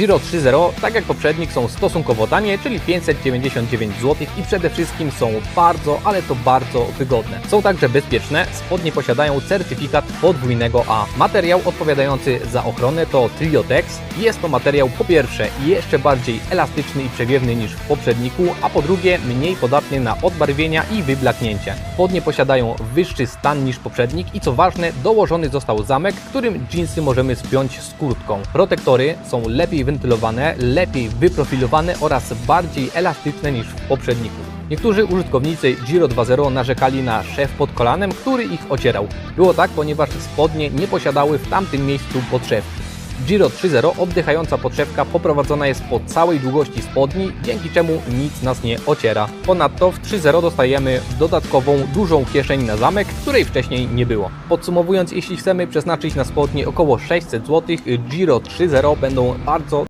Giro 3.0, tak jak poprzednik, są stosunkowo tanie, czyli 599 zł i przede wszystkim są bardzo, ale to bardzo wygodne. Są także bezpieczne, spodnie posiadają certyfikat podwójnego A. Materiał odpowiadający za ochronę to Triotex. Jest to materiał po pierwsze jeszcze bardziej elastyczny i przewiewny niż w poprzedniku, a po drugie mniej podatny na odbarwienia i wyblaknięcie. Spodnie posiadają wyższy stan niż poprzednik i co ważne, dołożony został zamek, którym jeansy możemy spiąć z kurtką. Protektory są lepiej lepiej wyprofilowane oraz bardziej elastyczne niż w poprzedniku. Niektórzy użytkownicy Giro 2.0 narzekali na szef pod kolanem, który ich ocierał. Było tak, ponieważ spodnie nie posiadały w tamtym miejscu podszewki. Giro 3.0 oddychająca podszewka poprowadzona jest po całej długości spodni, dzięki czemu nic nas nie ociera. Ponadto w 3.0 dostajemy dodatkową dużą kieszeń na zamek, której wcześniej nie było. Podsumowując, jeśli chcemy przeznaczyć na spodnie około 600 zł, Giro 3.0 będą bardzo